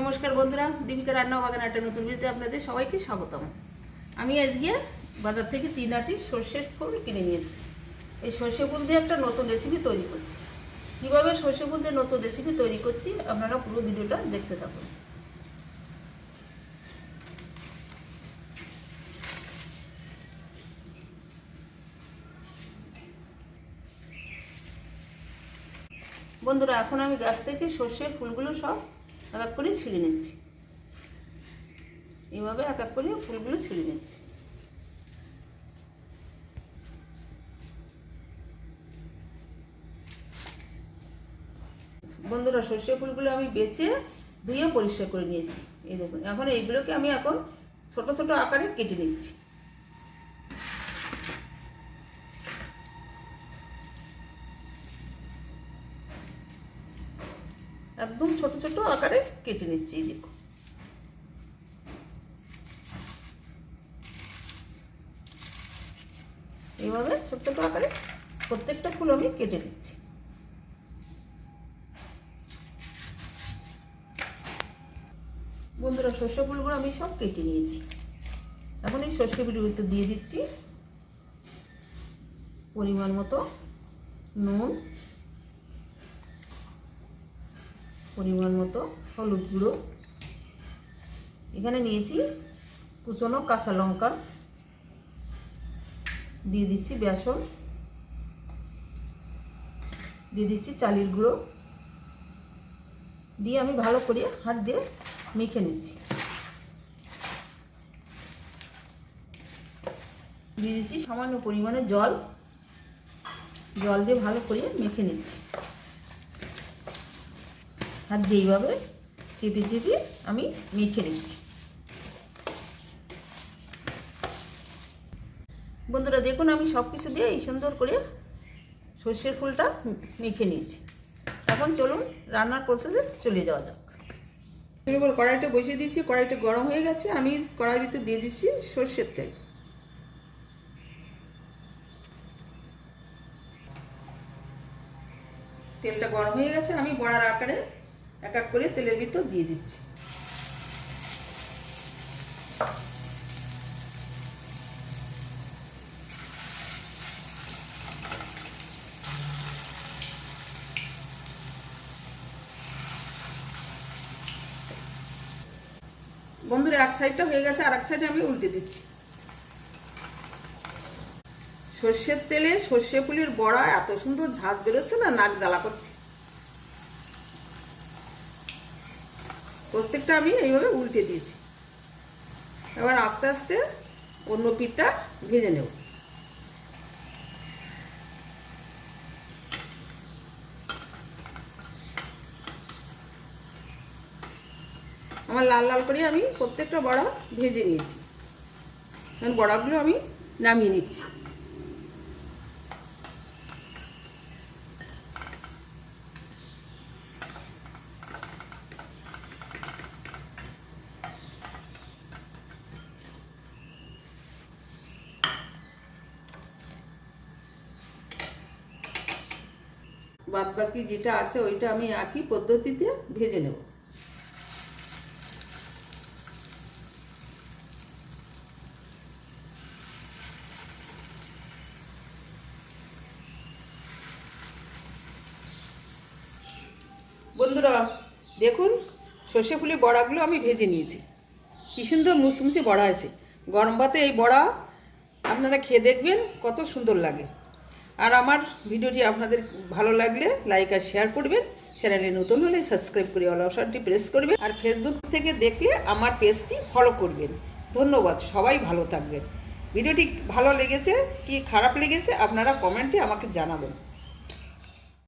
নমস্কার বন্ধুরা, দীপিকা রান্না বাগান একটা নতুন ভিডিওতে আপনাদের সবাইকে স্বাগতম। আমি আজকে বাজার থেকে তিন আটি সর্ষের ফুল কিনে নিয়েছি এই সর্ষে ফুল দিয়ে একটা নতুন রেসিপি তৈরি করছি। কীভাবে সর্ষে ফুল দিয়ে নতুন রেসিপি তৈরি করছি, আপনারা পুরো ভিডিওটা দেখতে থাকুন। বন্ধুরা, এখন আমি গাছ থেকে সর্ষের ফুলগুলো সব এক এক করে ছিঁড়ে নিচ্ছি। এইভাবে এক এক করে ফুলগুলো ছিঁড়ে নিচ্ছি। বন্ধুরা, সর্ষে ফুলগুলো আমি বেছে ধুয়ে পরিষ্কার করে নিয়েছি। এই দেখুন, এখন এইগুলোকে আমি এখন ছোট ছোট আকারে কেটে নিচ্ছি। একদম ছোট ছোট আকারে কেটে নিচ্ছি দেখুন এইভাবে ছোট ছোট আকারে প্রত্যেকটা ফুল আমি কেটে নিচ্ছি। বন্ধুরা, শস্য ফুলগুলো আমি সব কেটে নিয়েছি। এখন এই সর্ষে ফুলগুলো দিয়ে দিচ্ছি পরিমাণ মতো নুন পরিমাণ মতো হলুদ গুঁড়ো। এখানে নিয়েছি কুচনো কাঁচা লঙ্কা। দিয়ে দিচ্ছি বেসন। দিয়ে দিচ্ছি চালের গুঁড়ো। দিয়ে আমি ভালো করে হাত দিয়ে মেখে নিচ্ছি। দিয়ে দিচ্ছি সামান্য পরিমাণে জল। জল দিয়ে ভালো করে মেখে নিচ্ছি। হাত দিয়ে এইভাবে চেপে চেপে আমি মেখে নিচ্ছি। বন্ধুরা, দেখুন, আমি সব কিছু দিয়ে এই সুন্দর করে সর্ষের ফুলটা মেখে নিয়েছি। এখন চলুন রান্নার প্রসেসে চলে যাওয়া যাক। কড়াইটা বসিয়ে দিয়েছি, কড়াইটা গরম হয়ে গেছে, আমি কড়াইর ভিতরে দিয়ে দিচ্ছি সর্ষের তেল। তেলটা গরম হয়ে গেছে, আমি বড়ার আকারে এক এক করে তেলের ভিতর দিয়ে দিচ্ছি। বন্ধুরা, এক সাইডটা হয়ে গেছে, আর এক সাইডে আমি উল্টে দিচ্ছি। সর্ষের তেলে সর্ষে ফুলের বড়া, এত সুন্দর ঝাঁজ বেরোচ্ছে না, নাক জ্বালা করছে। প্রত্যেকটা আমি এইভাবে উল্টে দিয়েছি। এবার আস্তে আস্তে অন্য পিঠটা ভেজে নেব। আমার লাল লাল করে আমি প্রত্যেকটা বড়া ভেজে নিয়েছি। এখন বড়াগুলো আমি নামিয়ে নিচ্ছি। বাদ বাকি যেটা আছে ওইটা আমি একই পদ্ধতিতে ভেজে নেব। বন্ধুরা, দেখুন, সর্ষে ফুলের বড়াগুলো আমি ভেজে নিয়েছি। কী সুন্দর মুসমুসে বড়া আছে গরম ভাতে এই বড়া আপনারা খেয়ে দেখবেন, কত সুন্দর লাগে। আর আমার ভিডিওটি আপনাদের ভালো লাগলে লাইক আর শেয়ার করবেন। চ্যানেলে নতুন হলে সাবস্ক্রাইব করে অল অপশনটি প্রেস করবেন। আর ফেসবুক থেকে দেখলে আমার পেজটি ফলো করবেন। ধন্যবাদ, সবাই ভালো থাকবেন। ভিডিওটি ভালো লেগেছে, কি খারাপ লেগেছে আপনারা কমেন্টে আমাকে জানাবেন।